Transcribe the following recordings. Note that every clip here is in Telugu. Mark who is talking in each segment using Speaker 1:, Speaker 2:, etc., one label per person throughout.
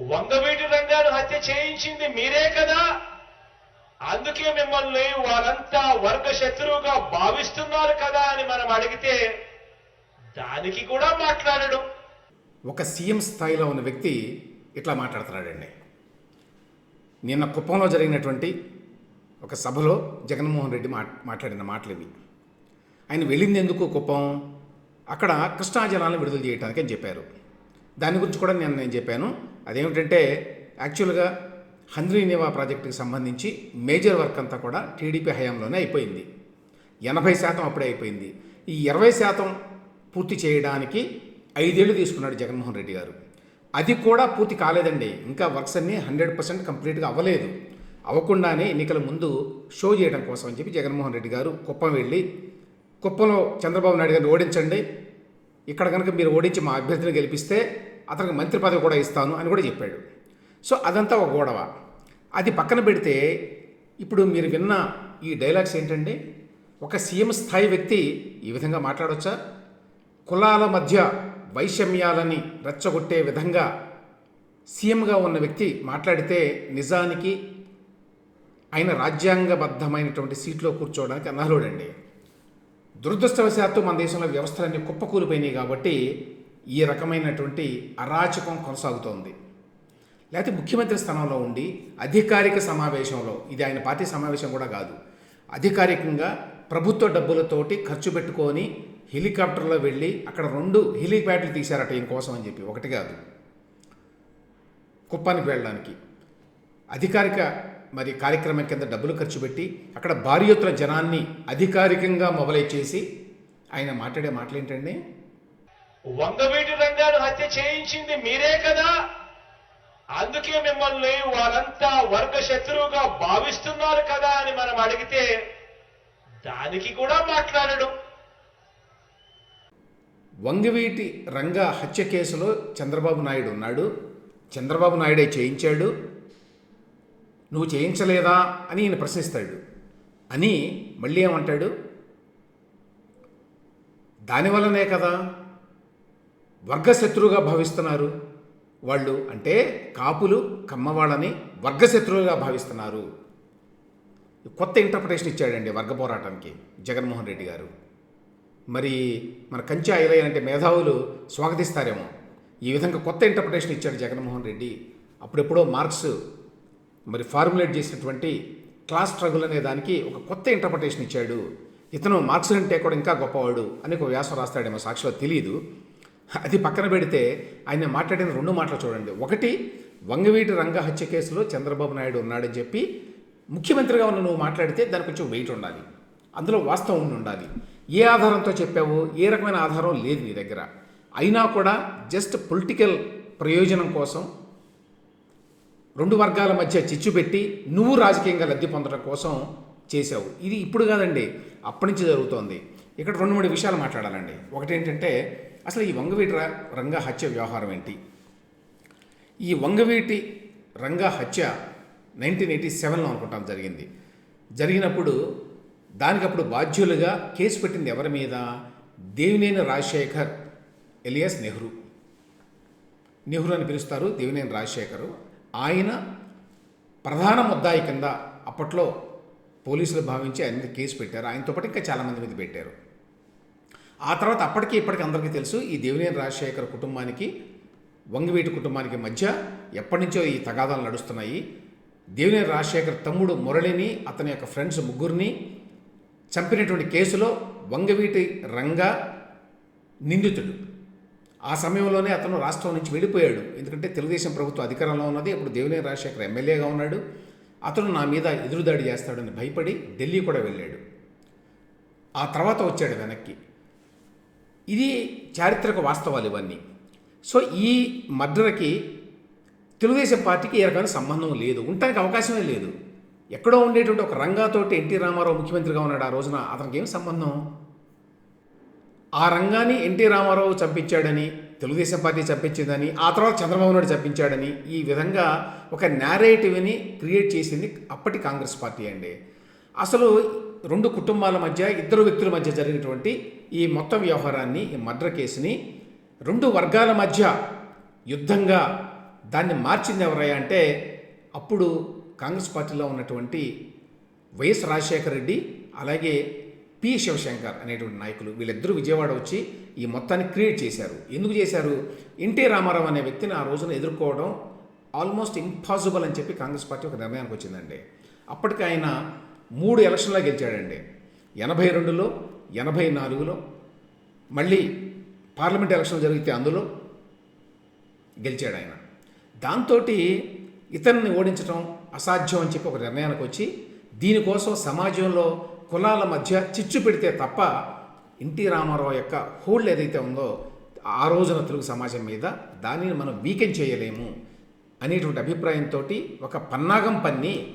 Speaker 1: వంగవీటి రంగాను హత్య చేయించింది మీరే కదా? అందుకే మిమ్మల్ని వాళ్ళంతా వర్గ శత్రువుగా భావిస్తున్నారు కదా అని మనం అడిగితే దానికి కూడా మాట్లాడడు.
Speaker 2: ఒక సీఎం స్థాయిలో ఉన్న వ్యక్తి ఇట్లా మాట్లాడుతున్నాడండి. నిన్న కుప్పంలో జరిగినటువంటి ఒక సభలో జగన్మోహన్ రెడ్డి మా మాట్లాడిన మాటలు ఇవి ఆయన వెళ్ళింది ఎందుకు కుప్పం? అక్కడ కృష్ణా జలాలను విడుదల చేయడానికి అని చెప్పారు. దాని గురించి కూడా నేను నేను చెప్పాను. అదేమిటంటే యాక్చువల్గా హంద్రీనేవా ప్రాజెక్టుకి సంబంధించి మేజర్ వర్క్ అంతా కూడా టీడీపీ హయాంలోనే అయిపోయింది. ఎనభై శాతం అప్పుడే అయిపోయింది. ఈ ఇరవై శాతం పూర్తి చేయడానికి ఐదేళ్ళు తీసుకున్నాడు జగన్మోహన్ రెడ్డి గారు. అది కూడా పూర్తి కాలేదండి. ఇంకా వర్క్స్ అన్నీ హండ్రెడ్ పర్సెంట్ కంప్లీట్గా అవ్వలేదు. అవ్వకుండానే ఎన్నికల ముందు షో చేయడం కోసం అని చెప్పి జగన్మోహన్ రెడ్డి గారు కుప్పం వెళ్ళి కుప్పంలో చంద్రబాబు నాయుడు గారిని ఓడించండి ఇక్కడ కనుక మీరు ఓడించి మా అభ్యర్థిని గెలిపిస్తే అతనికి మంత్రి పదవి కూడా ఇస్తాను అని కూడా చెప్పాడు. సో అదంతా ఒక గొడవ. అది పక్కన పెడితే ఇప్పుడు మీరు విన్న ఈ డైలాగ్స్ ఏంటండి ఒక సీఎం స్థాయి వ్యక్తి ఈ విధంగా మాట్లాడొచ్చా? కులాల మధ్య వైషమ్యాలని రెచ్చగొట్టే విధంగా సీఎంగా ఉన్న వ్యక్తి మాట్లాడితే నిజానికి ఆయన రాజ్యాంగబద్ధమైనటువంటి సీట్లో కూర్చోవడానికి అనర్హుడండి. దురదృష్టవశాత్తు మన దేశంలో వ్యవస్థలన్నీ కుప్పకూలిపోయినాయి కాబట్టి ఈ రకమైనటువంటి అరాచకం కొనసాగుతోంది. లేకపోతే ముఖ్యమంత్రి స్థానంలో ఉండి అధికారిక సమావేశంలో ఇది ఆయన పార్టీ సమావేశం కూడా కాదు అధికారికంగా ప్రభుత్వ డబ్బులతోటి ఖర్చు పెట్టుకొని హెలికాప్టర్లో వెళ్ళి అక్కడ రెండు హెలిప్యాడ్లు తీశారట ఈయన కోసం అని చెప్పి ఒకటి కాదు. కుప్పానికి వెళ్ళడానికి. అధికారిక మరి కార్యక్రమం కింద డబ్బులు ఖర్చు పెట్టి అక్కడ భారీ ఎత్తున జనాన్ని అధికారికంగా మొబలైజ్ చేసి ఆయన మాట్లాడే మాటలు ఏంటండి
Speaker 1: వంగవీటి రంగాను హత్య చేయించింది మీరే కదా? అందుకే మిమ్మల్ని వాళ్ళంతా వర్గ శత్రువుగా భావిస్తున్నారు కదా అని మనం అడిగితే దానికి కూడా మాట్లాడడు.
Speaker 2: వంగవీటి రంగ హత్య కేసులో చంద్రబాబు నాయుడు ఉన్నాడు. చంద్రబాబు నాయుడే చేయించాడు. నువ్వు చేయించలేదా అని ఈయన ప్రశ్నిస్తాడు. అని మళ్ళీ ఏమంటాడు? దానివల్లనే కదా వర్గశత్రువుగా భావిస్తున్నారు. వాళ్ళు అంటే కాపులు కమ్మవాళ్ళని వర్గశత్రువులుగా భావిస్తున్నారు. కొత్త ఇంటర్ప్రిటేషన్ ఇచ్చాడండి వర్గ పోరాటానికి జగన్మోహన్ రెడ్డి గారు. మరి మన కంచె ఐలయ్య అంటే మేధావులు స్వాగతిస్తారేమో. ఈ విధంగా కొత్త ఇంటర్ప్రిటేషన్ ఇచ్చాడు జగన్మోహన్ రెడ్డి. అప్పుడెప్పుడో మార్క్స్ మరి ఫార్ములేట్ చేసినటువంటి క్లాస్ స్ట్రగుల్ అనే దానికి ఒక కొత్త ఇంటర్ప్రిటేషన్ ఇచ్చాడు. ఇతను మార్క్స్ అంటే కూడా ఇంకా గొప్పవాడు అని ఒక వ్యాసం రాస్తాడేమో సాక్షిలో తెలియదు. అది పక్కన పెడితే ఆయన మాట్లాడిన రెండు మాటలు చూడండి. ఒకటి వంగవీటి రంగ హత్య కేసులో చంద్రబాబు నాయుడు ఉన్నాడని చెప్పి ముఖ్యమంత్రిగా ఉన్న నువ్వు మాట్లాడితే దానికి కొంచెం వెయిట్ ఉండాలి. అందులో వాస్తవం ఉండాలి. ఏ ఆధారంతో చెప్పావు? ఏ రకమైన ఆధారం లేదు నీ దగ్గర. అయినా కూడా జస్ట్ పొలిటికల్ ప్రయోజనం కోసం రెండు వర్గాల మధ్య చిచ్చు పెట్టి నువ్వు రాజకీయంగా లబ్ధి పొందడం కోసం చేసావు ఇది ఇప్పుడు కాదండి అప్పటి నుంచి జరుగుతోంది. ఇక్కడ రెండు మూడు విషయాలు మాట్లాడాలండి. ఒకటి ఏంటంటే అసలు ఈ వంగవీటి రంగ హత్య వ్యవహారం ఏంటి? ఈ వంగవీటి రంగ హత్య నైన్టీన్ ఎయిటీ సెవెన్లో అనుకుంటాం జరిగింది. జరిగినప్పుడు దానికప్పుడు బాధ్యులుగా కేసు పెట్టింది ఎవరి మీద? దేవినేని రాజశేఖర్ ఎలియాస్ నెహ్రూ. నెహ్రూ అని పిలుస్తారు దేవినేని రాజశేఖరు. ఆయన ప్రధాన ముద్దాయి కింద అప్పట్లో పోలీసులు భావించి ఆయన మీద కేసు పెట్టారు. ఆయనతో పాటు ఇంకా చాలామంది మీద పెట్టారు. ఆ తర్వాత అప్పటికి ఇప్పటికీ అందరికీ తెలుసు ఈ దేవినేని రాజశేఖర్ కుటుంబానికి వంగవీటి కుటుంబానికి మధ్య ఎప్పటి నుంచో ఈ తగాదాలు నడుస్తున్నాయి. దేవినేని రాజశేఖర్ తమ్ముడు మురళిని అతని యొక్క ఫ్రెండ్స్ ముగ్గురిని చంపినటువంటి కేసులో వంగవీటి రంగ నిందితుడు. ఆ సమయంలోనే అతను రాష్ట్రం నుంచి వెళ్ళిపోయాడు. ఎందుకంటే తెలుగుదేశం ప్రభుత్వం అధికారంలో ఉన్నది. ఇప్పుడు దేవినేని రాజశేఖర్ ఎమ్మెల్యేగా ఉన్నాడు. అతను నా మీద ఎదురుదాడి చేస్తాడని భయపడి ఢిల్లీ కూడా వెళ్ళాడు. ఆ తర్వాత వచ్చాడు వెనక్కి. ఇది చారిత్రక వాస్తవాలు ఇవన్నీ. సో ఈ మర్డర్కి తెలుగుదేశం పార్టీకి ఏ రకమైన సంబంధం లేదు. ఉండటానికి అవకాశమే లేదు. ఎక్కడో ఉండేటువంటి ఒక రంగాతోటి ఎన్టీ రామారావు ముఖ్యమంత్రిగా ఉన్నాడు ఆ రోజున అతనికి ఏం సంబంధం? ఆ రంగాన్ని ఎన్టీ రామారావు చంపించాడని తెలుగుదేశం పార్టీ చంపించిందని ఆ తర్వాత చంద్రబాబు నాయుడు చంపించాడని ఈ విధంగా ఒక నేరేటివ్ని క్రియేట్ చేసింది అప్పటి కాంగ్రెస్ పార్టీ అండి. అసలు రెండు కుటుంబాల మధ్య ఇద్దరు వ్యక్తుల మధ్య జరిగినటువంటి ఈ మొత్తం వ్యవహారాన్ని ఈ మర్డర్ కేసుని రెండు వర్గాల మధ్య యుద్ధంగా దాన్ని మార్చింది ఎవరయ్యా అంటే అప్పుడు కాంగ్రెస్ పార్టీలో ఉన్నటువంటి వైఎస్ రాజశేఖర రెడ్డి అలాగే పి శివశంకర్ అనేటువంటి నాయకులు. వీళ్ళిద్దరూ విజయవాడ వచ్చి ఈ మొత్తాన్ని క్రియేట్ చేశారు. ఎందుకు చేశారు? ఎన్టీ రామారావు అనే వ్యక్తిని ఆ రోజున ఎదుర్కోవడం ఆల్మోస్ట్ ఇంపాసిబుల్ అని చెప్పి కాంగ్రెస్ పార్టీ ఒక నిర్ణయానికి వచ్చిందండి. అప్పటికి ఆయన మూడు ఎలక్షన్లో గెలిచాడండి. ఎనభై రెండులో ఎనభై నాలుగులో మళ్ళీ పార్లమెంట్ ఎలక్షన్ జరిగితే అందులో గెలిచాడు ఆయన. దాంతో ఇతన్ని ఓడించడం అసాధ్యం అని చెప్పి ఒక నిర్ణయానికి వచ్చి దీనికోసం సమాజంలో కులాల మధ్య చిచ్చు పెడితే తప్ప ఎన్టీ రామారావు యొక్క హోల్డ్ ఏదైతే ఉందో ఆ రోజున తెలుగు సమాజం మీద దానిని మనం వీకెన్ చేయలేము అనేటువంటి అభిప్రాయంతో ఒక పన్నాగం పన్ని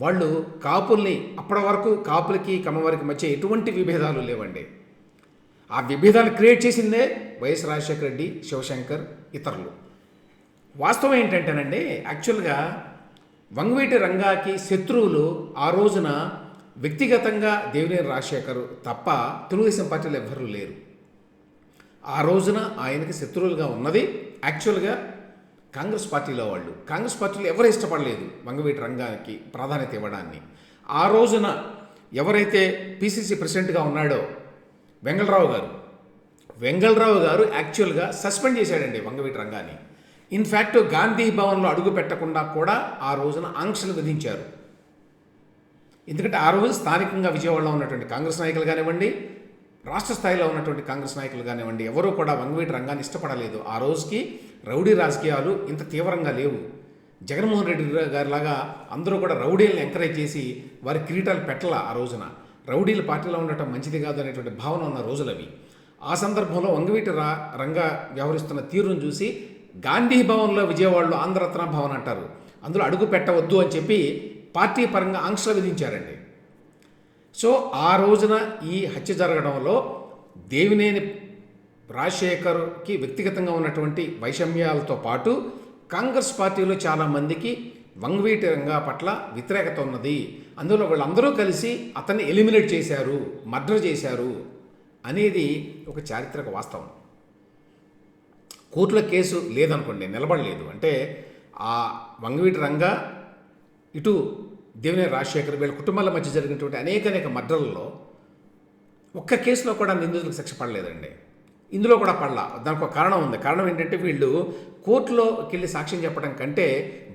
Speaker 2: వాళ్ళు కాపుల్ని అప్పటి వరకు కాపులకి కమ్మవారికి మధ్య ఎటువంటి విభేదాలు లేవండి. ఆ విభేదాలు క్రియేట్ చేసిందే వైఎస్ రాజశేఖర రెడ్డి శివశంకర్ ఇతరులు. వాస్తవం ఏంటంటేనండి యాక్చువల్గా వంగవీటి రంగాకి శత్రువులు ఆ రోజున వ్యక్తిగతంగా దేవినేని రాజశేఖర్ తప్ప తెలుగుదేశం పార్టీలో ఎవ్వరూ లేరు. ఆ రోజున ఆయనకి శత్రువులుగా ఉన్నది యాక్చువల్గా కాంగ్రెస్ పార్టీలో వాళ్ళు. కాంగ్రెస్ పార్టీలో ఎవరు ఇష్టపడలేదు వంగవీటి రంగానికి ప్రాధాన్యత ఇవ్వడాన్ని. ఆ రోజున ఎవరైతే పిసిసి ప్రెసిడెంట్గా ఉన్నాడో వెంగళరావు గారు. వెంగళరావు గారు యాక్చువల్గా సస్పెండ్ చేశాడండి వంగవీటి రంగాన్ని. ఇన్ఫ్యాక్ట్ గాంధీ భవన్లో అడుగు పెట్టకుండా కూడా ఆ రోజున ఆంక్షలు విధించారు. ఎందుకంటే ఆ రోజు స్థానికంగా విజయవాడలో ఉన్నటువంటి కాంగ్రెస్ నాయకులు కానివ్వండి రాష్ట్ర స్థాయిలో ఉన్నటువంటి కాంగ్రెస్ నాయకులు కానివ్వండి ఎవరూ కూడా వంగవీటి రంగాన్ని ఇష్టపడలేదు. ఆ రోజుకి రౌడీ రాజకీయాలు ఇంత తీవ్రంగా లేవు. జగన్మోహన్ రెడ్డి గారిలాగా అందరూ కూడా రౌడీలను ఎంకరేజ్ చేసి వారి కిరీటాలు పెట్టాల ఆ రోజున. రౌడీలు పార్టీలో ఉండటం మంచిది కాదు అనేటువంటి భావన ఉన్న రోజులు అవి. ఆ సందర్భంలో వంగవీటి రా రంగా వ్యవహరిస్తున్న తీరును చూసి గాంధీ భవన్లో విజయవాడలో ఆంధ్రరత్న భవన్ అంటారు. అందులో అడుగు పెట్టవద్దు అని చెప్పి పార్టీ పరంగా ఆంక్షలు విధించారండి. సో ఆ రోజున ఈ హత్య జరగడంలో దేవినేని రాజశేఖర్కి వ్యక్తిగతంగా ఉన్నటువంటి వైషమ్యాలతో పాటు కాంగ్రెస్ పార్టీలో చాలామందికి వంగవీటి రంగా పట్ల వ్యతిరేకత ఉన్నది. అందులో వాళ్ళందరూ కలిసి అతన్ని ఎలిమినేట్ చేశారు మర్డర్ చేశారు అనేది ఒక చారిత్రక వాస్తవం. కోర్టులో కేసు లేదనుకోండి నిలబడలేదు. అంటే ఆ వంగవీటి రంగా ఇటు దేవినేని రాజశేఖర్ వీళ్ళ కుటుంబాల మధ్య జరిగినటువంటి అనేక అనేక మర్డర్లలో ఒక్క కేసులో కూడా నిందితులకు శిక్ష పడలేదండి. ఇందులో కూడా పడలా. దానికి ఒక కారణం ఉంది. కారణం ఏంటంటే వీళ్ళు కోర్టులోకి వెళ్ళి సాక్ష్యం చెప్పడం కంటే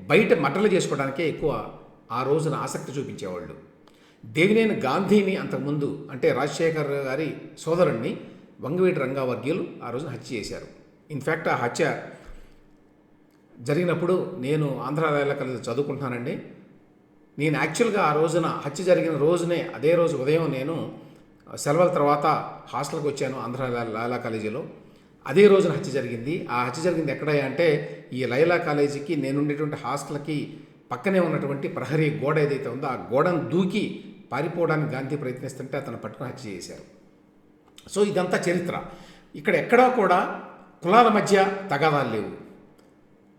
Speaker 2: బయట మర్డర్లు చేసుకోవడానికే ఎక్కువ ఆ రోజున ఆసక్తి చూపించేవాళ్ళు. దేవినేని గాంధీని అంతకుముందు అంటే రాజశేఖర్ గారి సోదరుణ్ణి వంగవీటి రంగావర్గీయులు ఆ రోజున హత్య చేశారు. ఇన్ఫ్యాక్ట్ ఆ హత్య జరిగినప్పుడు నేను ఆంధ్ర కలిసి చదువుకుంటున్నానండి. నేను యాక్చువల్గా ఆ రోజున హత్య జరిగిన రోజునే అదే రోజు ఉదయం నేను సెలవుల తర్వాత హాస్టల్కి వచ్చాను ఆంధ్ర లైలా కాలేజీలో. అదే రోజున హత్య జరిగింది. ఆ హత్య జరిగింది ఎక్కడ అంటే ఈ లైలా కాలేజీకి నేను ఉండేటువంటి హాస్టల్కి పక్కనే ఉన్నటువంటి ప్రహరీ గోడ ఏదైతే ఉందో ఆ గోడను దూకి పారిపోవడానికి గాంధీ ప్రయత్నిస్తుంటే అతను పట్టుకుని హత్య చేశారు. సో ఇదంతా చరిత్ర. ఇక్కడ ఎక్కడా కూడా కులాల మధ్య తగాదాలు లేవు.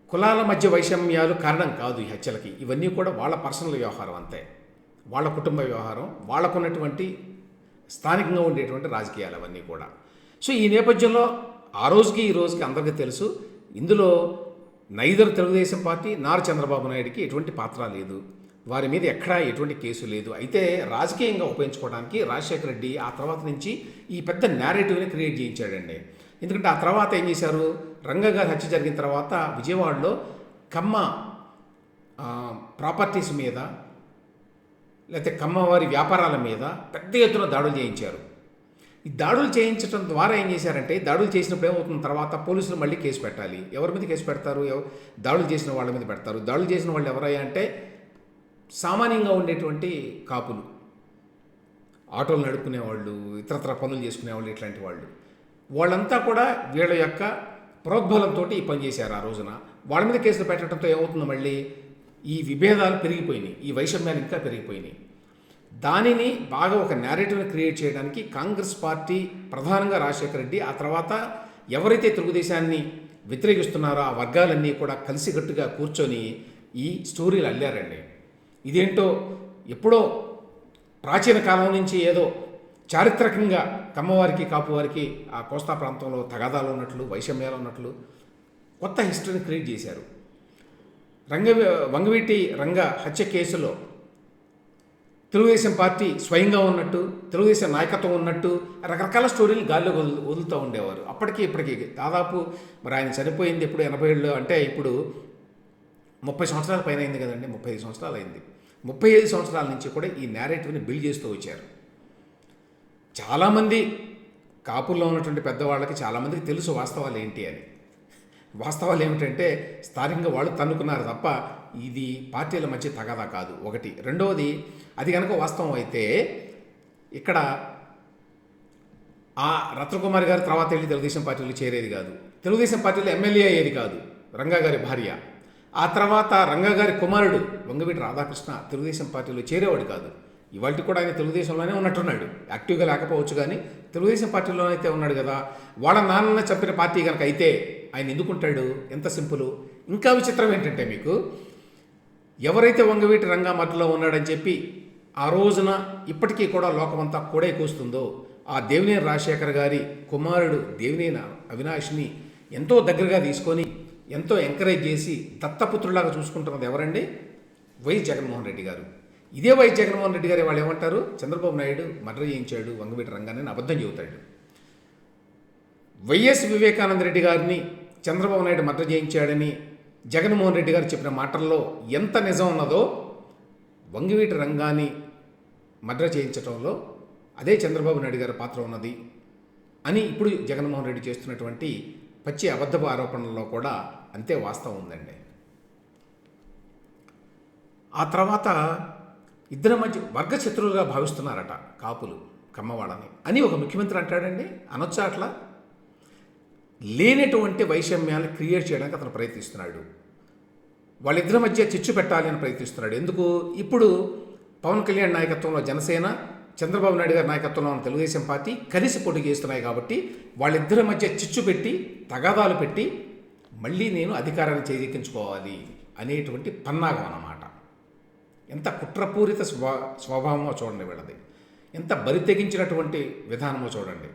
Speaker 2: కులాల మధ్య వైషమ్యాలు కారణం కాదు ఈ హత్యలకి. ఇవన్నీ కూడా వాళ్ళ పర్సనల్ వ్యవహారం అంతే. వాళ్ళ కుటుంబ వ్యవహారం వాళ్ళకున్నటువంటి స్థానికంగా ఉండేటువంటి రాజకీయాలు అవన్నీ కూడా. సో ఈ నేపథ్యంలో ఆ రోజుకి ఈ రోజుకి అందరికీ తెలుసు ఇందులో నైదర్ తెలుగుదేశం పార్టీ నారు చంద్రబాబు నాయుడికి ఎటువంటి పాత్ర లేదు. వారి మీద ఎక్కడా ఎటువంటి కేసు లేదు. అయితే రాజకీయంగా ఉపయోగించుకోవడానికి రాజశేఖర రెడ్డి ఆ తర్వాత నుంచి ఈ పెద్ద నేరేటివ్ని క్రియేట్ చేయించాడండి. ఎందుకంటే ఆ తర్వాత ఏం చేశారు? రంగగారి హత్య జరిగిన తర్వాత విజయవాడలో కమ్మ ప్రాపర్టీస్ మీద లేకపోతే కమ్మవారి వ్యాపారాల మీద పెద్ద ఎత్తున దాడులు చేయించారు. ఈ దాడులు చేయించడం ద్వారా ఏం చేశారంటే దాడులు చేసినప్పుడు ఏమవుతుంది? తర్వాత పోలీసులు మళ్ళీ కేసు పెట్టాలి. ఎవరి మీద కేసు పెడతారు? దాడులు చేసిన వాళ్ళ మీద పెడతారు. దాడులు చేసిన వాళ్ళు ఎవరయ్యా అంటే సామాన్యంగా ఉండేటువంటి కాపులు. ఆటోలు నడుపుకునేవాళ్ళు ఇతరత్ర పనులు చేసుకునే వాళ్ళు ఇట్లాంటి వాళ్ళు. వాళ్ళంతా కూడా వీళ్ళ యొక్క ప్రోద్బలంతో ఈ పని చేశారు ఆ రోజున. వాళ్ళ మీద కేసులు పెట్టడంతో ఏమవుతుంది మళ్ళీ? ఈ విభేదాలు పెరిగిపోయినాయి. ఈ వైషమ్యాలు ఇంకా పెరిగిపోయినాయి. దానిని బాగా ఒక నేరేటివ్ని క్రియేట్ చేయడానికి కాంగ్రెస్ పార్టీ ప్రధానంగా రాజశేఖర రెడ్డి ఆ తర్వాత ఎవరైతే తెలుగుదేశాన్ని వ్యతిరేకిస్తున్నారో ఆ వర్గాలన్నీ కూడా కలిసికట్టుగా కూర్చొని ఈ స్టోరీలు అల్లారండి. ఇదేంటో ఎప్పుడో ప్రాచీన కాలం నుంచి ఏదో చారిత్రకంగా కమ్మవారికి కాపువారికి ఆ కోస్తా ప్రాంతంలో తగాదాలు ఉన్నట్లు వైషమ్యాలు ఉన్నట్లు కొత్త హిస్టరీని క్రియేట్ చేశారు. రంగ వంగవీటి రంగ హత్య కేసులో తెలుగుదేశం పార్టీ స్వయంగా ఉన్నట్టు తెలుగుదేశం నాయకత్వం ఉన్నట్టు రకరకాల స్టోరీలు గాల్లో వదులు వదులుతూ ఉండేవారు. అప్పటికి ఇప్పటికి దాదాపు మరి ఆయన చనిపోయింది ఇప్పుడు ఎనభై ఏళ్ళు అంటే ఇప్పుడు ముప్పై సంవత్సరాల పైన అయింది కదండి ముప్పై ఐదు సంవత్సరాలు అయింది. ముప్పై ఐదు సంవత్సరాల నుంచి కూడా ఈ నేరేటివ్ని బిల్డ్ చేస్తూ వచ్చారు. చాలామంది కాపుల్లో ఉన్నటువంటి పెద్దవాళ్ళకి చాలామందికి తెలుసు వాస్తవాలు ఏంటి అని. వాస్తవాలు ఏమిటంటే స్థానికంగా వాళ్ళు తన్నుకున్నారు తప్ప ఇది పార్టీల మధ్య తగాదా కాదు. ఒకటి. రెండవది అది కనుక వాస్తవం అయితే ఇక్కడ ఆ రత్నకుమారి గారి తర్వాత వెళ్ళి తెలుగుదేశం పార్టీలో చేరేది కాదు. తెలుగుదేశం పార్టీలో ఎమ్మెల్యే అయ్యేది కాదు రంగా గారి భార్య. ఆ తర్వాత రంగా గారి కుమారుడు వంగవీటి రాధాకృష్ణ తెలుగుదేశం పార్టీలో చేరేవాడు కాదు. ఇవాళ కూడా ఆయన తెలుగుదేశంలోనే ఉన్నట్టున్నాడు. యాక్టివ్గా లేకపోవచ్చు కానీ తెలుగుదేశం పార్టీలోనే అయితే ఉన్నాడు కదా. వాళ్ళ నాన్న చెప్పిన పార్టీ కనుక అయితే ఆయన ఎందుకుంటాడు? ఎంత సింపుల్. ఇంకా విచిత్రం ఏంటంటే మీకు ఎవరైతే వంగవీటి రంగా మట్టిలో ఉన్నాడని చెప్పి ఆ రోజున ఇప్పటికీ కూడా లోకమంతా కూడా కూస్తుందో ఆ దేవినేని రాజశేఖర్ గారి కుమారుడు దేవినేని అవినాష్ని ఎంతో దగ్గరగా తీసుకొని ఎంతో ఎంకరేజ్ చేసి దత్తపుత్రులాగా చూసుకుంటున్నది ఎవరండి? వై జగన్మోహన్ రెడ్డి గారు. ఇదే వై జగన్మోహన్ రెడ్డి గారు వాళ్ళు ఏమంటారు? చంద్రబాబు నాయుడు మర్డర్ చేయించాడు వంగవీటి రంగాన్ని అబద్ధం చెబుతాడు. వైఎస్ వివేకానంద రెడ్డి గారిని చంద్రబాబు నాయుడు మర్డర్ చేయించాడని జగన్మోహన్ రెడ్డి గారు చెప్పిన మాటల్లో ఎంత నిజం ఉన్నదో వంగివీటి రంగాన్ని మర్డర్ చేయించడంలో అదే చంద్రబాబు నాయుడు గారి పాత్ర ఉన్నది అని ఇప్పుడు జగన్మోహన్ రెడ్డి చేస్తున్నటువంటి పచ్చి అబద్ధపు ఆరోపణల్లో కూడా అంతే వాస్తవం ఉందండి. ఆ తర్వాత ఇద్దరి మధ్య వర్గ శత్రువులుగా భావిస్తున్నారట కాపులు కమ్మవాళ్ళని. అని ఒక ముఖ్యమంత్రి అంటాడండి అనొచ్చా అట్లా? లేనటువంటి వైషమ్యాన్ని క్రియేట్ చేయడానికి అతను ప్రయత్నిస్తున్నాడు. వాళ్ళిద్దరి మధ్య చిచ్చు పెట్టాలి అని ప్రయత్నిస్తున్నాడు. ఎందుకు? ఇప్పుడు పవన్ కళ్యాణ్ నాయకత్వంలో జనసేన చంద్రబాబు నాయుడు గారి నాయకత్వంలో ఉన్న తెలుగుదేశం పార్టీ కలిసి పోటీ చేస్తున్నాయి కాబట్టి వాళ్ళిద్దరి మధ్య చిచ్చు పెట్టి తగాదాలు పెట్టి మళ్ళీ నేను అధికారాన్ని చేజిక్కించుకోవాలి అనేటువంటి పన్నాగం అన్నమాట. ఎంత కుట్రపూరిత స్వభా స్వభావమో చూడండి వీళ్ళది. ఎంత బరి తెగించినటువంటి విధానమో చూడండి.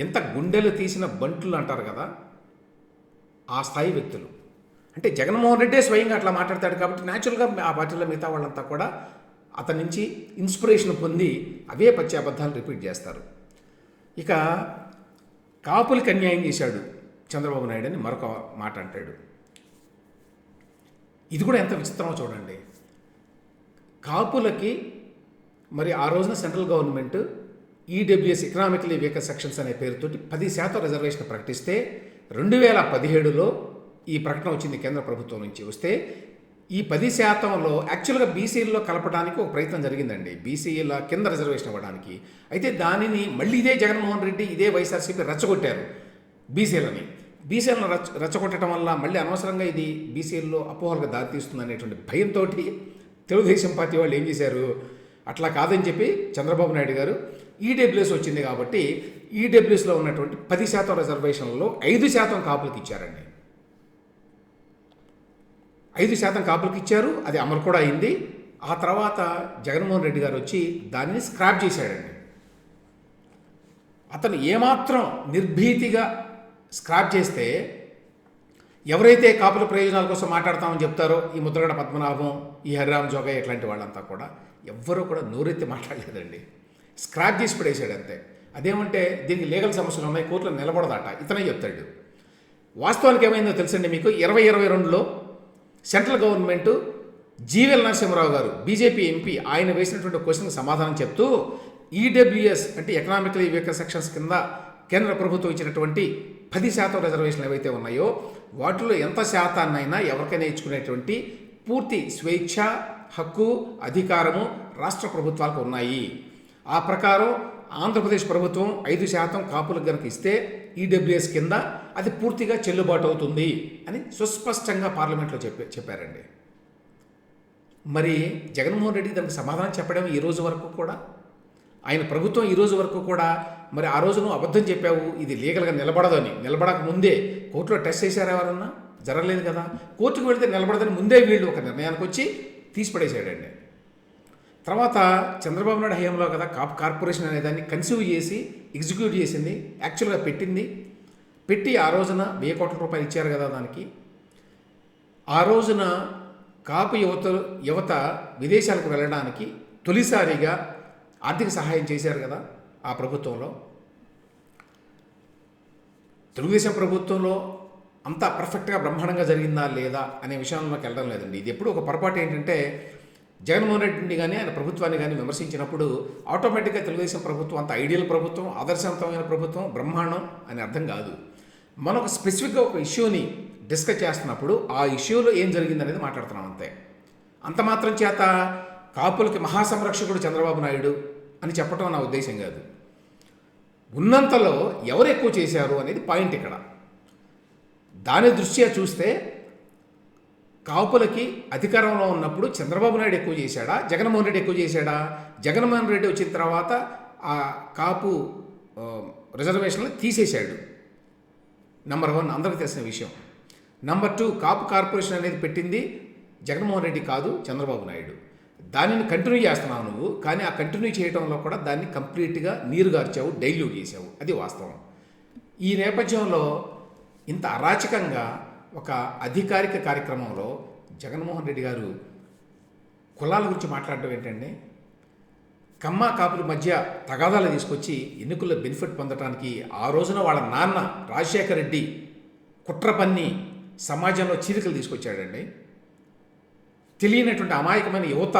Speaker 2: ఎంత గుండెలు తీసిన బంటులు అంటారు కదా ఆ స్థాయి వ్యక్తులు. అంటే జగన్మోహన్ రెడ్డే స్వయంగా అట్లా మాట్లాడతాడు కాబట్టి న్యాచురల్గా ఆ పార్టీలో మిగతా వాళ్ళంతా కూడా అతని నుంచి ఇన్స్పిరేషన్ పొంది అవే పచ్చి అబద్ధాలు రిపీట్ చేస్తారు. ఇక కాపులకి అన్యాయం చేశాడు చంద్రబాబు నాయుడు అని మరొక మాట అంటాడు. ఇది కూడా ఎంత విచిత్రమో చూడండి. కాపులకి మరి ఆ రోజున central government EWS economically weaker sections అనే పేరుతోటి పది శాతం రిజర్వేషన్ ప్రకటిస్తే రెండు వేల పదిహేడులో ఈ ప్రకటన వచ్చింది కేంద్ర ప్రభుత్వం నుంచి వస్తే ఈ పది శాతంలో యాక్చువల్గా బీసీల్లో కలపడానికి ఒక ప్రయత్నం జరిగిందండి. బీసీల కింద రిజర్వేషన్ ఇవ్వడానికి. అయితే దానిని మళ్ళీ ఇదే జగన్మోహన్ రెడ్డి ఇదే వైఎస్ఆర్సీపీ రచ్చగొట్టారు బీసీలని బీసీలను రచ్చ రచ్చగొట్టడం వల్ల మళ్ళీ అనవసరంగా ఇది బీసీల్లో అపోహలకు దారితీస్తుంది అనేటువంటి భయంతో తెలుగుదేశం పార్టీ వాళ్ళు ఏం చేశారు? అట్లా కాదని చెప్పి చంద్రబాబు నాయుడు గారు ఈడబ్ల్యూఎస్ వచ్చింది కాబట్టి ఈడబ్ల్యూఎస్లో ఉన్నటువంటి పది శాతం రిజర్వేషన్లలో ఐదు శాతం కాపులకు ఇచ్చారండి. ఐదు శాతం కాపులకు ఇచ్చారు అది అమలు కూడా అయింది. ఆ తర్వాత జగన్మోహన్ రెడ్డి గారు వచ్చి దాన్ని స్క్రాప్ చేశాడండి. అతను ఏమాత్రం నిర్భీతిగా స్క్రాప్ చేస్తే ఎవరైతే కాపుల ప్రయోజనాల కోసం మాట్లాడతామని చెప్తారో ఈ ముద్రగడ పద్మనాభం ఈ హరిరామ్ జోగయ్య ఇట్లాంటి వాళ్ళంతా కూడా ఎవ్వరూ కూడా నోరెత్తి మాట్లాడలేదండి. స్క్రాప్ చేసి పడేసాడు అంతే. అదేమంటే దీనికి లీగల్ సమస్యలు ఉన్నాయి కోర్టులో నిలబడదట. ఇతనే చెప్తాడు. వాస్తవానికి ఏమైందో తెలుసండి మీకు? ఇరవై ఇరవై రెండులో సెంట్రల్ గవర్నమెంట్ జీవెల్ నరసింహరావు గారు బీజేపీ ఎంపీ ఆయన వేసినటువంటి క్వశ్చన్కి సమాధానం చెప్తూ ఈడబ్ల్యూఎస్ అంటే ఎకనామికలీ వీకర్ సెక్షన్స్ కింద కేంద్ర ప్రభుత్వం ఇచ్చినటువంటి పది శాతం రిజర్వేషన్లు ఏవైతే ఉన్నాయో వాటిలో ఎంత శాతాన్నైనా ఎవరికైనా ఇచ్చుకునేటువంటి పూర్తి స్వేచ్ఛ హక్కు అధికారము రాష్ట్ర ప్రభుత్వాలకు ఉన్నాయి. ఆ ప్రకారం ఆంధ్రప్రదేశ్ ప్రభుత్వం ఐదు శాతం కాపులకు గనక ఇస్తే ఈడబ్ల్యూఎస్ కింద అది పూర్తిగా చెల్లుబాటు అవుతుంది అని సుస్పష్టంగా పార్లమెంట్లో చెప్పే చెప్పారండి. మరి జగన్మోహన్ రెడ్డి దానికి సమాధానం చెప్పడం ఈ రోజు వరకు కూడా? ఆయన ప్రభుత్వం ఈ రోజు వరకు కూడా మరి ఆ రోజు నువ్వు అబద్ధం చెప్పావు ఇది లీగల్గా నిలబడదని నిలబడక ముందే కోర్టులో టెస్ట్ చేశారా ఎవరన్నా? జరగలేదు కదా. కోర్టుకు వెళితే నిలబడదని ముందే వీళ్ళు ఒక నిర్ణయానికి వచ్చి తీసిపడేసాడండి తర్వాత చంద్రబాబు నాయుడు హయాంలో కదా కాప్ కార్పొరేషన్ అనే దాన్ని కన్సీవ్ చేసి ఎగ్జిక్యూట్ చేసింది యాక్చువల్గా పెట్టింది. పెట్టి ఆ రోజున వెయ్యి కోట్ల రూపాయలు ఇచ్చారు కదా దానికి. ఆ రోజున కాపు యువత యువత విదేశాలకు వెళ్ళడానికి తొలిసారిగా ఆర్థిక సహాయం చేశారు కదా ఆ ప్రభుత్వంలో. తెలుగుదేశం ప్రభుత్వంలో అంతా పర్ఫెక్ట్గా బ్రహ్మాండంగా జరిగిందా లేదా అనే విషయంలోకి వెళ్ళడం లేదండి. ఇది ఎప్పుడు ఒక పొరపాటు ఏంటంటే జగన్మోహన్ రెడ్డిని కానీ ఆయన ప్రభుత్వాన్ని కానీ విమర్శించినప్పుడు ఆటోమేటిక్గా తెలుగుదేశం ప్రభుత్వం అంత ఐడియల్ ప్రభుత్వం ఆదర్శవంతమైన ప్రభుత్వం బ్రహ్మాండం అని అర్థం కాదు. మనం ఒక స్పెసిఫిక్గా ఒక ఇష్యూని డిస్కస్ చేస్తున్నప్పుడు ఆ ఇష్యూలో ఏం జరిగిందనేది మాట్లాడుతున్నాం అంతే. అంత మాత్రం చేత కాపులకి మహాసంరక్షకుడు చంద్రబాబు నాయుడు అని చెప్పటం నా ఉద్దేశం కాదు. ఉన్నంతలో ఎవరు ఎక్కువ చేశారు అనేది పాయింట్ ఇక్కడ. దాని దృష్ట్యా చూస్తే కాపులకి అధికారంలో ఉన్నప్పుడు చంద్రబాబు నాయుడు ఎక్కువ చేశాడా? జగన్మోహన్ రెడ్డి ఎక్కువ చేశాడా? జగన్మోహన్ రెడ్డి వచ్చిన తర్వాత ఆ కాపు రిజర్వేషన్లు తీసేశాడు. నంబర్ వన్ అందరికీ తెలిసిన విషయం. నంబర్ టూ కాపు కార్పొరేషన్ అనేది పెట్టింది జగన్మోహన్ రెడ్డి కాదు చంద్రబాబు నాయుడు. దానిని కంటిన్యూ చేస్తున్నావు నువ్వు కానీ ఆ కంటిన్యూ చేయడంలో కూడా దాన్ని కంప్లీట్గా నీరు గార్చావు డైల్యూట్ చేసావు. అది వాస్తవం. ఈ నేపథ్యంలో ఇంత అరాచకంగా ఒక అధికారిక కార్యక్రమంలో జగన్మోహన్ రెడ్డి గారు కులాల గురించి మాట్లాడడం ఏంటండి కమ్మ కాపుల మధ్య తగాదాలు తీసుకొచ్చి ఎన్నికల్లో బెనిఫిట్ పొందడానికి ఆ రోజున వాళ్ళ నాన్న రాజశేఖర రెడ్డి కుట్ర పన్ని సమాజంలో చీలికలు తీసుకొచ్చాడండి. తెలియనటువంటి అమాయకమైన యువత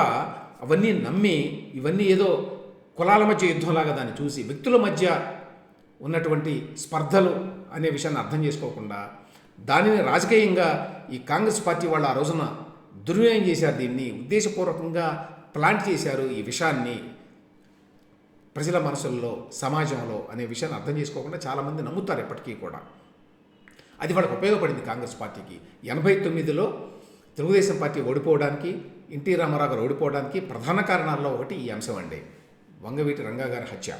Speaker 2: అవన్నీ నమ్మి ఇవన్నీ ఏదో కులాల మధ్య యుద్ధంలాగా దాన్ని చూసి వ్యక్తుల మధ్య ఉన్నటువంటి స్పర్ధలు అనే విషయాన్ని అర్థం చేసుకోకుండా దానిని రాజకీయంగా ఈ కాంగ్రెస్ పార్టీ వాళ్ళు ఆ రోజున దుర్వినియోగం చేశారు. దీన్ని ఉద్దేశపూర్వకంగా ప్లాంట్ చేశారు ఈ విషయాన్ని ప్రజల మనసుల్లో సమాజంలో అనే విషయాన్ని అర్థం చేసుకోకుండా చాలామంది నమ్ముతారు ఎప్పటికీ కూడా. అది వాళ్ళకి ఉపయోగపడింది కాంగ్రెస్ పార్టీకి. ఎనభై తొమ్మిదిలో తెలుగుదేశం పార్టీ ఓడిపోవడానికి ఎన్టీ రామారావు గారు ఓడిపోవడానికి ప్రధాన కారణాల్లో ఒకటి ఈ అంశం అండి. వంగవీటి రంగా గారి హత్య.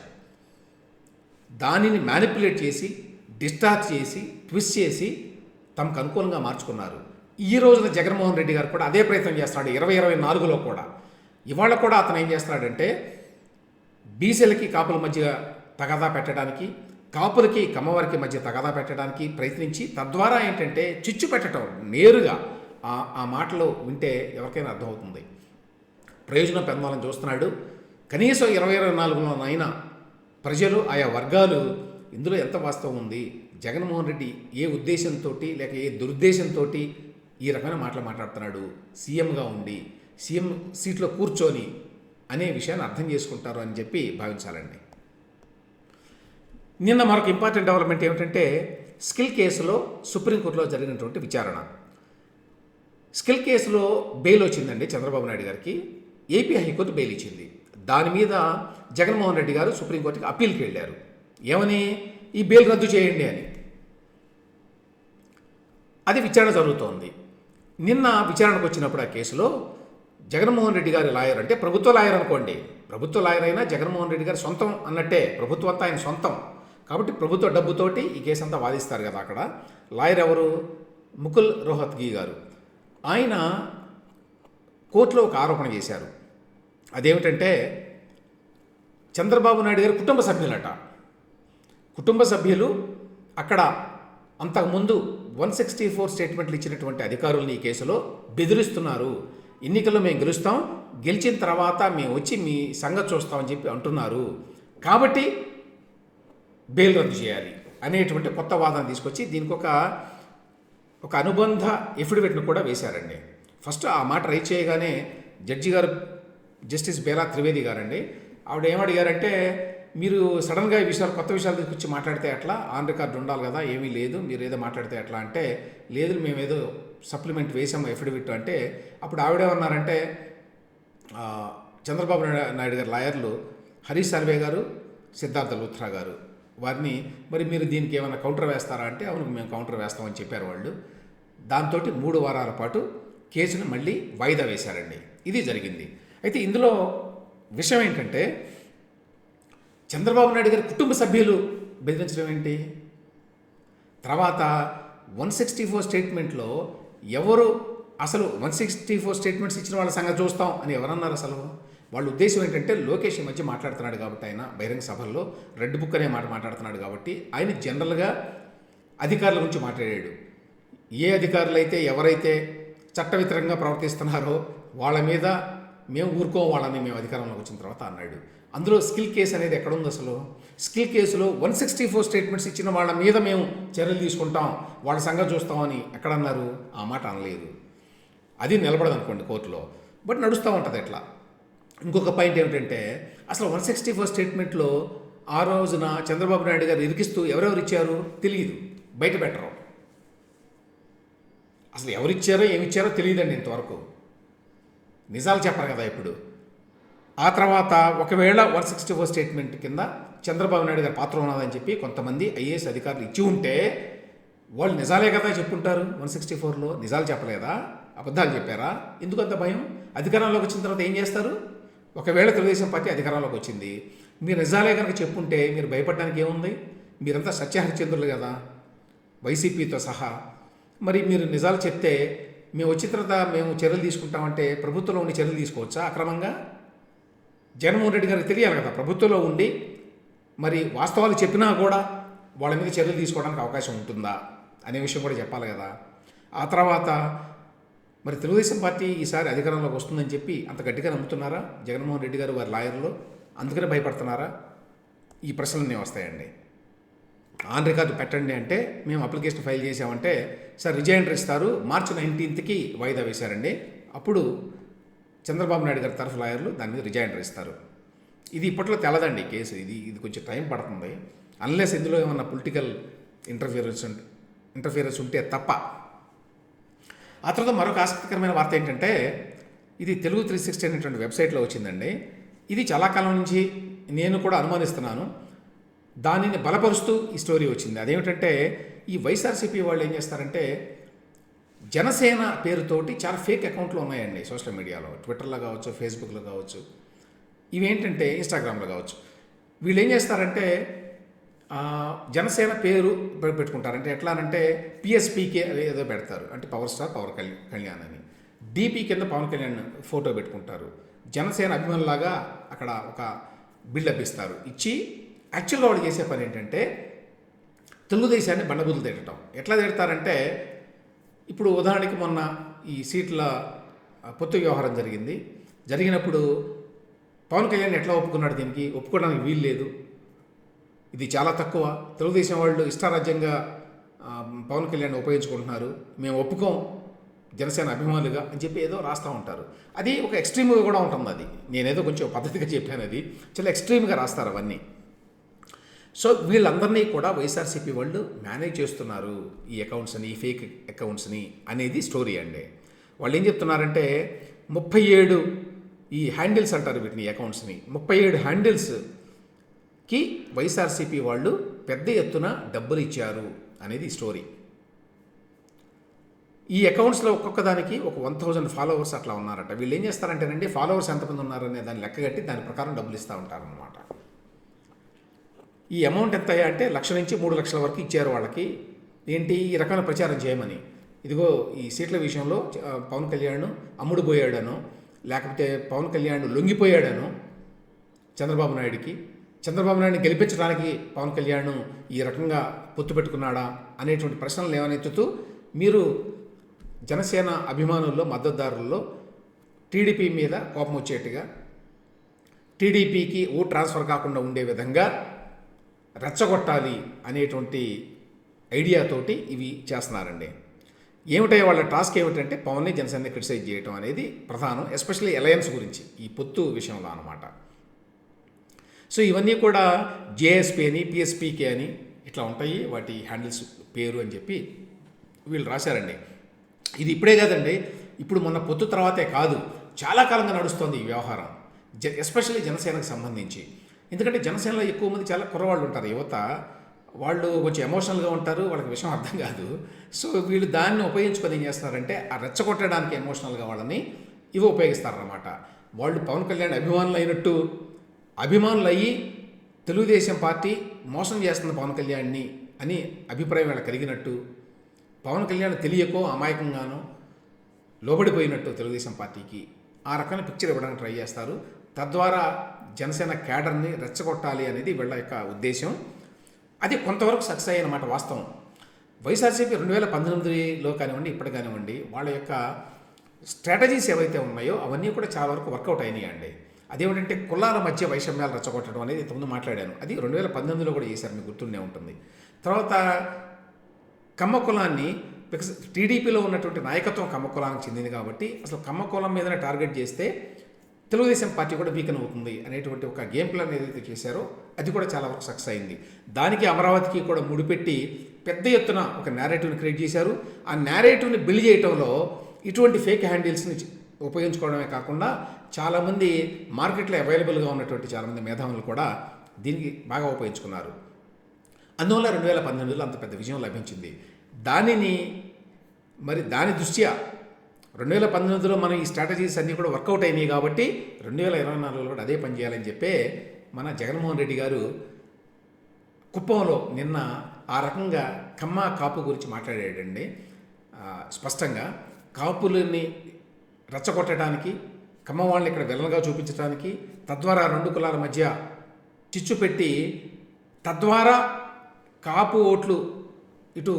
Speaker 2: దానిని మ్యానిపులేట్ చేసి డిస్టార్జ్ చేసి ట్విస్ట్ చేసి తమకు అనుకూలంగా మార్చుకున్నారు. ఈ రోజున జగన్మోహన్ రెడ్డి గారు కూడా అదే ప్రయత్నం చేస్తున్నాడు ఇరవై ఇరవై నాలుగులో కూడా. ఇవాళ కూడా అతను ఏం చేస్తున్నాడంటే బీసీలకి కాపుల మధ్య తగాదా పెట్టడానికి కాపులకి కమ్మవారికి మధ్య తగాదా పెట్టడానికి ప్రయత్నించి తద్వారా ఏంటంటే చిచ్చు పెట్టడం నేరుగా ఆ ఆ మాటలు వింటే ఎవరికైనా అర్థమవుతుంది. ప్రయోజనం పెందాలని చూస్తున్నాడు. కనీసం ఇరవై ఇరవై నాలుగులోనైనా ప్రజలు ఆయా వర్గాలు ఇందులో ఎంత వాస్తవం ఉంది? జగన్మోహన్ రెడ్డి ఏ ఉద్దేశంతో లేక ఏ దురుద్దేశంతో ఈ రకమైన మాటలు మాట్లాడుతున్నాడు? సీఎంగా ఉండి సీఎం సీట్లో కూర్చొని అనే విషయాన్ని అర్థం చేసుకుంటారు అని చెప్పి భావించాలండి. నిన్న మరొక ఇంపార్టెంట్ డెవలప్మెంట్ ఏమిటంటే స్కిల్ కేసులో సుప్రీంకోర్టులో జరిగినటువంటి విచారణ. స్కిల్ కేసులో బెయిల్ వచ్చిందండి చంద్రబాబు నాయుడు గారికి. ఏపీ హైకోర్టు బెయిల్ ఇచ్చింది. దాని మీద జగన్మోహన్ రెడ్డి గారు సుప్రీంకోర్టుకి అప్పీల్కి వెళ్ళారు. ఏమని? ఈ బెయిల్ రద్దు చేయండి అని. అది విచారణ జరుగుతోంది. నిన్న విచారణకు వచ్చినప్పుడు ఆ కేసులో జగన్మోహన్ రెడ్డి గారి లాయర్ అంటే ప్రభుత్వ లాయర్ అనుకోండి. ప్రభుత్వ లాయర్ అయినా జగన్మోహన్ రెడ్డి గారి సొంతం అన్నట్టే. ప్రభుత్వం అంతా ఆయన సొంతం. కాబట్టి ప్రభుత్వ డబ్బుతోటి ఈ కేసు అంతా వాదిస్తారు కదా అక్కడ. లాయర్ ఎవరు? ముకుల్ రోహత్గి గారు. ఆయన కోర్టులో ఒక ఆరోపణ చేశారు. అదేమిటంటే చంద్రబాబు నాయుడు గారి కుటుంబ సభ్యులట. కుటుంబ సభ్యులు అక్కడ అంతకుముందు వన్ సిక్స్టీ ఫోర్ స్టేట్మెంట్లు ఇచ్చినటువంటి అధికారులను ఈ కేసులో బెదిరిస్తున్నారు. ఎన్నికల్లో మేము గెలుస్తాం గెలిచిన తర్వాత మేము వచ్చి మీ సంగతి చూస్తామని చెప్పి అంటున్నారు. కాబట్టి బెయిల్ రద్దు చేయాలి అనేటువంటి కొత్త వాదన తీసుకొచ్చి దీనికి ఒక ఒక అనుబంధ ఎఫిడవిట్ను కూడా వేశారండి. ఫస్ట్ ఆ మాట రైట్ చేయగానే జడ్జి గారు జస్టిస్ బేలా త్రివేది గారండి. ఆవిడ ఏమడిగారంటే మీరు సడన్గా ఈ విషయాలు కొత్త విషయాలు తీసుకొచ్చి మాట్లాడితే ఎట్లా? ఆన్ రికార్డు ఉండాలి కదా ఏమీ లేదు మీరు ఏదో మాట్లాడితే ఎట్లా? అంటే లేదు మేము ఏదో సప్లిమెంట్ వేసాము ఎఫిడవిట్ అంటే అప్పుడు ఆవిడేమన్నారంటే చంద్రబాబు నాయుడు నాయుడు గారి లాయర్లు హరీష్ సర్వే గారు సిద్ధార్థ లూథ్రా గారు. వారిని మరి మీరు దీనికి ఏమైనా కౌంటర్ వేస్తారా? అంటే అవును మేము కౌంటర్ వేస్తామని చెప్పారు వాళ్ళు. దాంతో మూడు వారాల పాటు కేసును మళ్ళీ వాయిదా వేశారండి. ఇది జరిగింది. అయితే ఇందులో విషయం ఏంటంటే చంద్రబాబు నాయుడు గారి కుటుంబ సభ్యులు బెదిరించడం ఏంటి? తర్వాత వన్ సిక్స్టీ ఫోర్ స్టేట్మెంట్లో ఎవరు అసలు వన్ సిక్స్టీ ఫోర్ స్టేట్మెంట్స్ ఇచ్చిన వాళ్ళ సంగతి చూస్తాం అని ఎవరన్నారు అసలు? వాళ్ళ ఉద్దేశం ఏంటంటే లోకేష్ ఈ మధ్య మాట్లాడుతున్నాడు కాబట్టి ఆయన బహిరంగ సభల్లో రెడ్ బుక్ అనే మాట మాట్లాడుతున్నాడు కాబట్టి ఆయన జనరల్గా అధికారుల గురించి మాట్లాడాడు. ఏ అధికారులు అయితే ఎవరైతే చట్ట వ్యతిరేకంగా ప్రవర్తిస్తున్నారో వాళ్ళ మీద మేము ఊరుకోం వాళ్ళని మేము అధికారంలోకి వచ్చిన తర్వాత అన్నాడు. అందులో స్కిల్ కేసు అనేది ఎక్కడ ఉంది అసలు? స్కిల్ కేసులో వన్ సిక్స్టీ ఫోర్ స్టేట్మెంట్స్ ఇచ్చిన వాళ్ళ మీద మేము చర్యలు తీసుకుంటాం వాళ్ళ సంగతి చూస్తామని ఎక్కడ అన్నారు ఆ మాట అనలేదు. అది నిలబడదనుకోండి కోర్టులో. బట్ నడుస్తూ ఉంటుంది ఎట్లా ఇంకొక పాయింట్ ఏమిటంటే అసలు వన్ సిక్స్టీ ఫోర్ స్టేట్మెంట్లో ఆ రోజున చంద్రబాబు నాయుడు గారు ఇరికిస్తూ ఎవరెవరు ఇచ్చారు తెలియదు. బయట పెట్టరు. అసలు ఎవరిచ్చారో ఏమిచ్చారో ఏమి ఇచ్చారో తెలియదండి ఇంతవరకు. నిజాలు చెప్పరు కదా ఇప్పుడు. ఆ తర్వాత ఒకవేళ వన్ సిక్స్టీ ఫోర్ స్టేట్మెంట్ కింద చంద్రబాబు నాయుడు గారి పాత్ర ఉన్నదని చెప్పి కొంతమంది ఐఏఎస్ అధికారులు ఇచ్చి ఉంటే వాళ్ళు నిజాలే కదా చెప్పుంటారు వన్ సిక్స్టీ ఫోర్లో నిజాలు చెప్పలేదా? అబద్ధాలు చెప్పారా? ఎందుకంత భయం? అధికారంలోకి వచ్చిన తర్వాత ఏం చేస్తారు? ఒకవేళ తెలుగుదేశం పార్టీ అధికారంలోకి వచ్చింది మీరు నిజాలే కనుక చెప్పుంటే మీరు భయపడడానికి ఏముంది? మీరంతా సత్యహరిచంద్రులు కదా వైసీపీతో సహా. మరి మీరు నిజాలు చెప్తే మేము వచ్చిన తర్వాత మేము చర్యలు తీసుకుంటామంటే ప్రభుత్వంలో ఉండి చర్యలు తీసుకోవచ్చా అక్రమంగా? జగన్మోహన్ రెడ్డి గారికి తెలియాలి కదా ప్రభుత్వంలో ఉండి మరి వాస్తవాలు చెప్పినా కూడా వాళ్ళ మీద చర్యలు తీసుకోవడానికి అవకాశం ఉంటుందా అనే విషయం కూడా చెప్పాలి కదా. ఆ తర్వాత మరి తెలుగుదేశం పార్టీ ఈసారి అధికారంలోకి వస్తుందని చెప్పి అంత గట్టిగా నమ్ముతున్నారా? జగన్మోహన్ రెడ్డి గారు వారి లాయర్లు? అందుకనే భయపడుతున్నారా? ఈ ప్రశ్నలన్నీ వస్తాయండి. ఆన్ రికార్డు పెట్టండి అంటే మేము అప్లికేషన్ ఫైల్ చేసామంటే సార్ రిజైండర్ ఇస్తారు మార్చి నైన్టీన్త్కి వాయిదా వేశారండి. అప్పుడు చంద్రబాబు నాయుడు గారి తరఫు లాయర్లు దాని మీద రిజైండర్ ఇస్తారు. ఇది ఇప్పట్లో తెలదండి కేసు. ఇది ఇది కొంచెం టైం పడుతుంది. అన్లెస్ ఇందులో ఏమన్నా పొలిటికల్ ఇంటర్ఫియరెన్స్ ఇంటర్ఫియరెన్స్ ఉంటే తప్ప ఆ తర్వాత మరొక ఆసక్తికరమైన వార్త ఏంటంటే ఇది తెలుగు త్రీ సిక్స్టీ అనేటువంటి వెబ్సైట్లో వచ్చిందండి. ఇది చాలా కాలం నుంచి నేను కూడా అనుమానిస్తున్నాను. దానిని బలపరుస్తూ ఈ స్టోరీ వచ్చింది. అదేమిటంటే ఈ వైఎస్ఆర్సీపీ వాళ్ళు ఏం చేస్తారంటే జనసేన పేరుతోటి చాలా ఫేక్ అకౌంట్లు ఉన్నాయండి సోషల్ మీడియాలో. ట్విట్టర్లో కావచ్చు ఫేస్బుక్లో కావచ్చు ఇవేంటంటే ఇన్స్టాగ్రామ్లో కావచ్చు. వీళ్ళు ఏం చేస్తారంటే జనసేన పేరు పెట్టుకుంటారు. అంటే ఎట్లా అంటే పిఎస్పీకే ఏదో పెడతారు. అంటే పవర్ స్టార్ పవర్ కళ్యాణ్ కళ్యాణ్ అని. డీపీ కింద పవన్ కళ్యాణ్ ఫోటో పెట్టుకుంటారు. జనసేన అభిమానులాగా అక్కడ ఒక బిల్డప్ ఇస్తారు. ఇచ్చి యాక్చువల్గా వాళ్ళు చేసే పని ఏంటంటే తెలుగుదేశాన్ని బండబుద్ధులు తిట్టడం. ఎట్లా తిడతారంటే ఇప్పుడు ఉదాహరణకి మొన్న ఈ సీట్ల పొత్తు వ్యవహారం జరిగింది. జరిగినప్పుడు పవన్ కళ్యాణ్ ఎట్లా ఒప్పుకున్నాడు దీనికి? ఒప్పుకోవడానికి వీలు లేదు ఇది చాలా తక్కువ. తెలుగుదేశం వాళ్ళు ఇష్టారాజ్యంగా పవన్ కళ్యాణ్ ఉపయోగించుకుంటున్నారు. మేము ఒప్పుకోం జనసేన అభిమానులుగా అని చెప్పి ఏదో రాస్తూ ఉంటారు. అది ఒక ఎక్స్ట్రీమ్గా కూడా ఉంటుంది అది. నేనేదో కొంచెం పద్ధతిగా చెప్పాను అది. చాలా ఎక్స్ట్రీమ్గా రాస్తారు అవన్నీ. సో వీళ్ళందరినీ కూడా వైఎస్ఆర్సీపీ వాళ్ళు మేనేజ్ చేస్తున్నారు ఈ అకౌంట్స్ని ఈ ఫేక్ అకౌంట్స్ని అనేది స్టోరీ అండి. వాళ్ళు ఏం చెప్తున్నారంటే ముప్పై ఏడు ఈ హ్యాండిల్స్ అంటారు వీటిని అకౌంట్స్ని. ముప్పై ఏడు హ్యాండిల్స్కి వైఎస్ఆర్సీపీ వాళ్ళు పెద్ద ఎత్తున డబ్బులు ఇచ్చారు అనేది స్టోరీ. ఈ అకౌంట్స్లో ఒక్కొక్క దానికి ఒక వన్ థౌజండ్ ఫాలోవర్స్ అట్లా ఉన్నారట. వీళ్ళు ఏం చేస్తారంటేనండి ఫాలోవర్స్ ఎంతమంది ఉన్నారనే దాన్ని లెక్కగట్టి దాని ప్రకారం డబ్బులు ఇస్తూ ఉంటారనమాట ఈ అమౌంట్ ఎంత అయ్యా అంటే లక్ష నుంచి మూడు లక్షల వరకు ఇచ్చారు వాళ్ళకి. ఏంటి? ఈ రకమైన ప్రచారం చేయమని. ఇదిగో ఈ సీట్ల విషయంలో పవన్ కళ్యాణ్ అమ్ముడు పోయాడనో లేకపోతే పవన్ కళ్యాణ్ లొంగిపోయాడనో చంద్రబాబు నాయుడికి చంద్రబాబు నాయుడిని గెలిపించడానికి పవన్ కళ్యాణ్ ఈ రకంగా పొత్తు పెట్టుకున్నాడా అనేటువంటి ప్రశ్నలు లేవనెత్తుతూ మీరు జనసేన అభిమానుల్లో మద్దతుదారుల్లో టీడీపీ మీద కోపం వచ్చేట్టుగా టీడీపీకి ఓ ట్రాన్స్ఫర్ కాకుండా ఉండే విధంగా రెచ్చగొట్టాలి అనేటువంటి ఐడియాతోటి ఇవి చేస్తున్నారండి. ఏమిటై వాళ్ళ టాస్క్ ఏమిటంటే పవన్ని జనసేన క్రిటిసైజ్ చేయడం అనేది ప్రధానం ఎస్పెషల్లీ అలయన్స్ గురించి ఈ పొత్తు విషయంలో అనమాట సో ఇవన్నీ కూడా జేఎస్పీ అని పిఎస్పీకే అని ఇట్లా ఉంటాయి. వాటి హ్యాండిల్స్ పేరు అని చెప్పి వీళ్ళు రాశారండి. ఇది ఇప్పుడే కాదండి. ఇప్పుడు మొన్న పొత్తు తర్వాతే కాదు. చాలా కాలంగా నడుస్తోంది ఈ వ్యవహారం. జ ఎస్పెషల్లీ జనసేనకు సంబంధించి. ఎందుకంటే జనసేనలో ఎక్కువ మంది చాలా కుర్రవాళ్ళు ఉంటారు. యువత వాళ్ళు కొంచెం ఎమోషనల్గా ఉంటారు. వాళ్ళకి విషయం అర్థం కాదు. సో వీళ్ళు దాన్ని ఉపయోగించుకొని ఏం చేస్తున్నారంటే ఆ రెచ్చగొట్టడానికి ఎమోషనల్గా వాళ్ళని ఇవి ఉపయోగిస్తారన్నమాట. వాళ్ళు పవన్ కళ్యాణ్ అభిమానులు అయినట్టు అభిమానులు అయ్యి తెలుగుదేశం పార్టీ మోసం చేస్తుంది పవన్ కళ్యాణ్ని అని అభిప్రాయం వీళ్ళకి కలిగినట్టు పవన్ కళ్యాణ్ తెలియకో అమాయకంగానో లోబడిపోయినట్టు తెలుగుదేశం పార్టీకి ఆ రకమైన పిక్చర్ ఇవ్వడానికి ట్రై చేస్తారు. తద్వారా జనసేన క్యాడర్ని రెచ్చగొట్టాలి అనేది వీళ్ళ యొక్క ఉద్దేశం. అది కొంతవరకు సక్సెస్ అయ్యనమాట వాస్తవం. వైఎస్ఆర్సీపీ రెండు వేల పంతొమ్మిదిలో కానివ్వండి ఇప్పటి కానివ్వండి వాళ్ళ యొక్క స్ట్రాటజీస్ ఏవైతే ఉన్నాయో అవన్నీ కూడా చాలా వరకు వర్కౌట్ అయినాయండి. అదేమిటంటే కులాల మధ్య వైషమ్యాలు రచ్చగొట్టడం అనేది ఇంతకుముందు మాట్లాడాను. అది రెండు వేల పంతొమ్మిదిలో కూడా చేశారు మీకు గుర్తుండే ఉంటుంది. తర్వాత కమ్మ కులాన్ని బికాస్ టీడీపీలో ఉన్నటువంటి నాయకత్వం కమ్మ కులానికి చెందింది కాబట్టి అసలు కమ్మ కులం మీదనే టార్గెట్ చేస్తే తెలుగుదేశం పార్టీ కూడా వీకన్ అవుతుంది అనేటువంటి ఒక గేమ్ ప్లాన్ ఏదైతే చేశారో అది కూడా చాలా వరకు సక్సెస్ అయింది. దానికి అమరావతికి కూడా ముడిపెట్టి పెద్ద ఎత్తున ఒక నేరేటివ్ని క్రియేట్ చేశారు. ఆ నేరేటివ్ని బిల్డ్ చేయటంలో ఇటువంటి ఫేక్ హ్యాండిల్స్ని ఉపయోగించుకోవడమే కాకుండా చాలామంది మార్కెట్లో అవైలబుల్గా ఉన్నటువంటి చాలామంది మేధావులు కూడా దీనికి బాగా ఉపయోగించుకున్నారు. అందువల్ల రెండు వేల పంతొమ్మిదిలో అంత పెద్ద విజయం లభించింది. దానిని మరి దాని దృష్ట్యా రెండు వేల పంతొమ్మిదిలో మనం ఈ స్ట్రాటజీస్ అన్నీ కూడా వర్కౌట్ అయినాయి కాబట్టి రెండు వేల ఇరవై నాలుగులో కూడా అదే పని చేయాలని చెప్పే మన జగన్మోహన్ రెడ్డి గారు కుప్పంలో నిన్న ఆ రకంగా కమ్మ కాపు గురించి మాట్లాడాడండి. స్పష్టంగా కాపులని రెచ్చగొట్టడానికి కమ్మ వాళ్ళని ఇక్కడ విలన్గా చూపించడానికి తద్వారా రెండు కులాల మధ్య చిచ్చు పెట్టి తద్వారా కాపు ఓట్లు ఇటు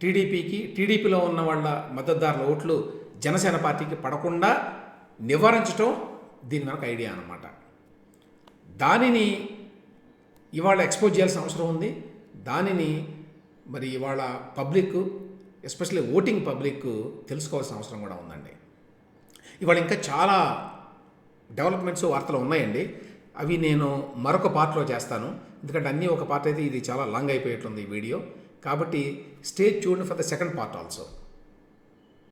Speaker 2: టీడీపీకి టీడీపీలో ఉన్న వాళ్ళ మద్దతుదారుల ఓట్లు జనసేన పార్టీకి పడకుండా నివారించడం దీని మనకు ఐడియా అన్నమాట. దానిని ఇవాళ ఎక్స్పోజ్ చేయాల్సిన అవసరం ఉంది. దానిని మరి ఇవాళ పబ్లిక్ ఎస్పెషల్లీ ఓటింగ్ పబ్లిక్ తెలుసుకోవాల్సిన అవసరం కూడా ఉందండి. ఇవాళ ఇంకా చాలా డెవలప్మెంట్స్ వార్తలు ఉన్నాయండి. అవి నేను మరొక పార్ట్లో చేస్తాను. ఎందుకంటే అన్నీ ఒక పార్ట్ అయితే ఇది చాలా లాంగ్ అయిపోయేట్లుంది ఈ వీడియో. కాబట్టి స్టేజ్ చూడండి for the second part also.